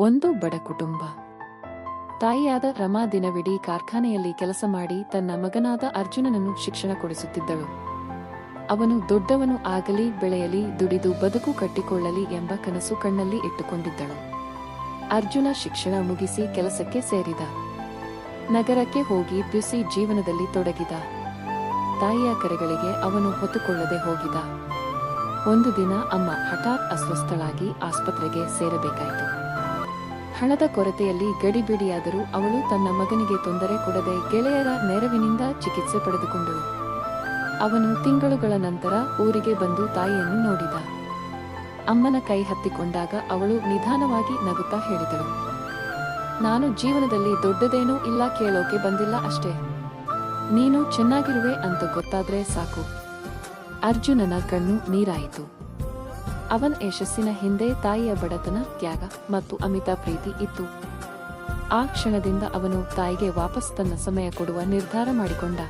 ಒಂದು ಬಡ ಕುಟುಂಬ. ತಾಯಿಯಾದ ರಮಾ ದಿನವಿಡೀ ಕಾರ್ಖಾನೆಯಲ್ಲಿ ಕೆಲಸ ಮಾಡಿ ತನ್ನ ಮಗನಾದ ಅರ್ಜುನನನ್ನು ಶಿಕ್ಷಣ ಕೊಡಿಸುತ್ತಿದ್ದಳು. ಅವನು ದೊಡ್ಡವನು ಆಗಲಿ, ಬೆಳೆಯಲಿ, ದುಡಿದು ಬದುಕು ಕಟ್ಟಿಕೊಳ್ಳಲಿ ಎಂಬ ಕನಸು ಕಣ್ಣಲ್ಲಿ ಇಟ್ಟುಕೊಂಡಿದ್ದಳು. ಅರ್ಜುನ ಶಿಕ್ಷಣ ಮುಗಿಸಿ ಕೆಲಸಕ್ಕೆ ಸೇರಿದ. ನಗರಕ್ಕೆ ಹೋಗಿ ಬ್ಯುಸಿ ಜೀವನದಲ್ಲಿ ತೊಡಗಿದ. ತಾಯಿಯ ಕರೆಗಳಿಗೆ ಅವನು ಹೊತ್ತುಕೊಳ್ಳದೆ ಹೋಗಿದ. ಒಂದು ದಿನ ಅಮ್ಮ ಹಠಾತ್ ಅಸ್ವಸ್ಥಳಾಗಿ ಆಸ್ಪತ್ರೆಗೆ ಸೇರಬೇಕಾಯಿತು. ಹಣದ ಕೊರತೆಯಲ್ಲಿ ಗಡಿಬಿಡಿಯಾದರೂ ಅವಳು ತನ್ನ ಮಗನಿಗೆ ತೊಂದರೆ ಕೊಡದೆ ಗೆಳೆಯರ ನೆರವಿನಿಂದ ಚಿಕಿತ್ಸೆ ಪಡೆದುಕೊಂಡಳು. ಅವನು ತಿಂಗಳುಗಳ ನಂತರ ಊರಿಗೆ ಬಂದು ತಾಯಿಯನ್ನು ನೋಡಿದ. ಅಮ್ಮನ ಕೈ ಹತ್ತಿಕೊಂಡಾಗ ಅವಳು ನಿಧಾನವಾಗಿ ನಗುತ್ತಾ ಹೇಳಿದಳು. ನಾನು ಜೀವನದಲ್ಲಿ ದೊಡ್ಡದೇನೂ ಇಲ್ಲ ಕೇಳೋಕೆ ಬಂದಿಲ್ಲ ಅಷ್ಟೇ. ನೀನು ಚೆನ್ನಾಗಿರುವೆ ಅಂತ ಗೊತ್ತಾದ್ರೆ ಸಾಕು. ಅರ್ಜುನನ ಕಣ್ಣು ನೀರಾಯಿತು. ಅವನ ಯಶಸ್ಸಿನ ಹಿಂದೆ ತಾಯಿಯ ಬಡತನ, ತ್ಯಾಗ ಮತ್ತು ಅಮಿತ ಪ್ರೀತಿ ಇತ್ತು. ಆ ಕ್ಷಣದಿಂದ ಅವನು ತಾಯಿಗೆ ವಾಪಸ್ ತನ್ನ ಸಮಯ ಕೊಡುವ ನಿರ್ಧಾರ ಮಾಡಿಕೊಂಡ.